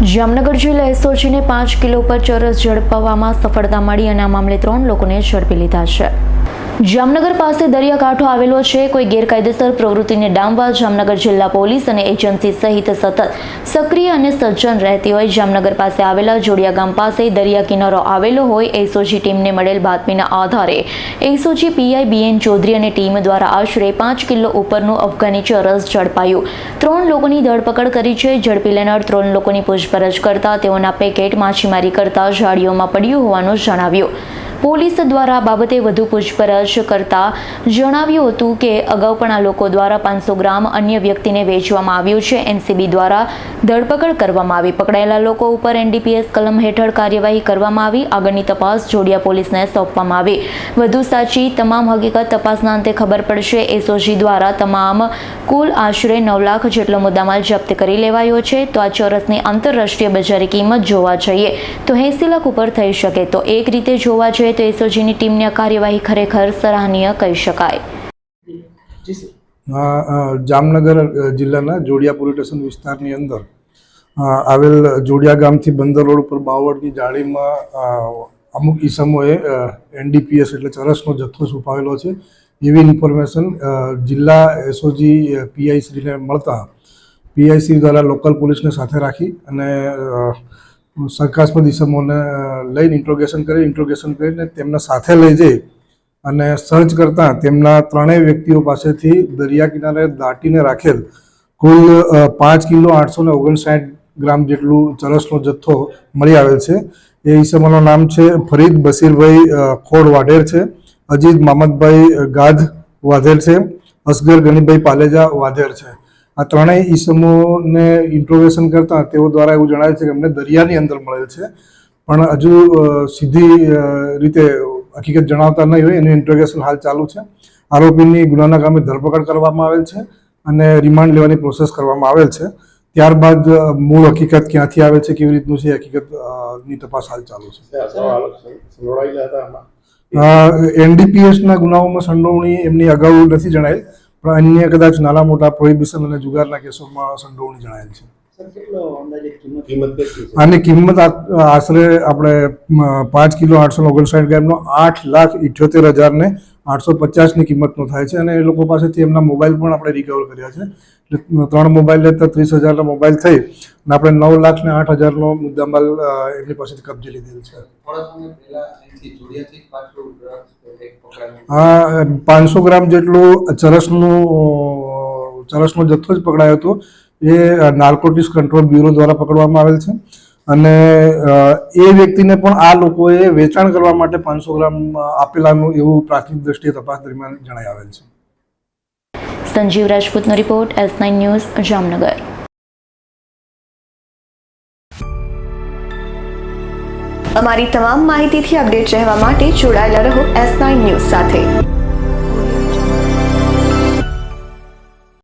જામનગર જિલ્લા એસઓજીને પાંચ કિલો પર ચરસ ઝડપવામાં સફળતા મળી અને આ મામલે ત્રણ લોકોને ઝડપી લીધા છે. જામનગર પાસે દરિયાકાંઠો આવેલો છે. કોઈ ગેરકાયદેસર પ્રવૃત્તિને ડામવા જામનગર જિલ્લા પોલીસ અને એજન્સી સહિત સતત સક્રિય અને સજ્જન રહેતી હોય જામનગર પાસે આવેલા જોડિયા ગામ પાસે દરિયા કિનારો આવેલો હોય એસઓજી ટીમને મળેલ બાતમીના આધારે એસઓજી પીઆઈ બીએન ચૌધરી અને ટીમ દ્વારા આશરે પાંચ કિલો ઉપરનું અફઘાની ચરસ ઝડપાયું. ત્રણ લોકોની ધરપકડ કરી છે. ઝડપી લેનાર ત્રણ લોકોની પૂછપરછ કરતા તેઓના પેકેટ માછીમારી કરતા જાળીઓમાં પડ્યું હોવાનું જણાવ્યું. પોલીસ દ્વારા બાબતે વધુ પૂછપરછ કરતા જણાવ્યું હતું કે અગાઉ પણ આ લોકો દ્વારા પાંચસો ગ્રામ અન્ય વ્યક્તિને વેચવામાં આવ્યું છે. એનસીબી દ્વારા ધરપકડ કરવામાં આવી. પકડાયેલા લોકો ઉપર એનડીપીએસ કલમ હેઠળ કાર્યવાહી કરવામાં આવી. આગળની તપાસ જોડિયા પોલીસને સોંપવામાં આવી. વધુ સાચી તમામ હકીકત તપાસના અંતે ખબર પડશે. એસઓજી દ્વારા તમામ કુલ આશરે નવ લાખ જેટલો મુદ્દામાલ જપ્ત કરી લેવાયો છે. તો આ ચોરસની આંતરરાષ્ટ્રીય બજારી કિંમત જોવા જઈએ. તો એંસી લાખ ઉપર થઈ શકે. તો એક રીતે જોવા જઈએ તો એસઓજીની ટીમની આ કાર્યવાહી ખરેખર સરાહનીય કહી શકાય. જામનગર જિલ્લાના જોડિયા પોલીસ સ્ટેશન વિસ્તારની અંદર આવેલ જોડિયા ગામથી બંદર રોડ ઉપર બાવળની જાળીમાં અમુક ઈસમોએ એનડીપીએસ એટલે ચરસનો જથ્થો છુપાવેલો છે. એવી ઇન્ફોર્મેશન જિલ્લા એસઓજી પીઆઈસીને મળતા પીઆઈસી દ્વારા લોકલ પોલીસને સાથે રાખી અને શંકાસ્પદ ઈસમોને લઈને ઇન્ટ્રોગેશન કરી ઇન્ટ્રોગેશન કરીને તેમના સાથે લઈ જઈ અને સર્ચ કરતાં તેમના ત્રણેય વ્યક્તિઓ પાસેથી દરિયા કિનારે દાટીને રાખેલ કુલ પાંચ કિલો આઠસો ને ઓગણસાઠ ગ્રામ જેટલું ચરસનો જથ્થો મળી આવેલ છે. એ ઈસમોનું નામ છે ફરીદ બસીરભાઈ ખોડ વાઢેર છે. અજીત મામદભાઈ ગાધ વાધેર છે. અસગર ગનીભાઈ પાલેજા વાધેર છે. આ ત્રણેય ઈસમોને ઇન્ટ્રોગેશન કરતા તેઓ દ્વારા એવું જણાવે છે કે અમને દરિયાની અંદર મળેલ છે. પણ હજુ સીધી રીતે હકીકત જણાવતા નહીં હોય. એનું ઇન્ટ્રોગેશન હાલ ચાલુ છે. આરોપીની ગુનાના કામે ધરપકડ કરવામાં આવેલ છે અને રિમાન્ડ લેવાની પ્રોસેસ કરવામાં આવેલ છે. ત્યારબાદ મૂળ હકીકત ક્યાંથી આવે છે કેવી રીતનું છે હકીકતની તપાસ હાલ ચાલુ છે. એનડીપીએસના ગુનાઓમાં સંડોવણી એમની અગાઉ નથી જણાયેલ. પણ અન્ય કદાચ નાના મોટા પ્રોહિબિશન અને જુગારના કેસોમાં સંડોવણી જણાયેલ છે. સર કેટલો અંદાજે કિંમત? કિંમત કેટલી છે? આની કિંમત આશરે આપણે પાંચ કિલો આઠસો ઓગણસાઠ ગ્રામનો આઠ લાખ ઇઠ્યોતેર હજાર ને આઠસો પચાસની કિંમતનો થાય છે અને એ લોકો પાસેથી એમના મોબાઈલ પણ આપણે રિકવર કર્યા છે. ત્રણ મોબાઈલ લેતા ત્રીસ હજારના મોબાઈલ થઈ અને આપણે નવ લાખ ને આઠ હજારનો મુદ્દામાલ એમની પાસેથી કબજે લીધેલ છે. આ પાંચસો ગ્રામ જેટલું ચરસનું, ચરસનો જથ્થો જ પકડાયો હતો. એ નાર્કોટિક્સ કંટ્રોલ બ્યુરો દ્વારા પકડવામાં આવેલ છે. અને એ વ્યક્તિને પણ આ લોકોએ વેચાણ કરવા માટે પાંચસો ગ્રામ આપેલાનું એવું પ્રાથમિક દ્રષ્ટિએ તપાસ દરમિયાન જણાઈ આવેલ છે. Sanjeev રાજપૂતનો report S nine news Jamnagar. અમારી તમામ માહિતીથી અપડેટ રહેવા માટે જોડાયેલા રહો એસ નાઇન ન્યૂઝ સાથે.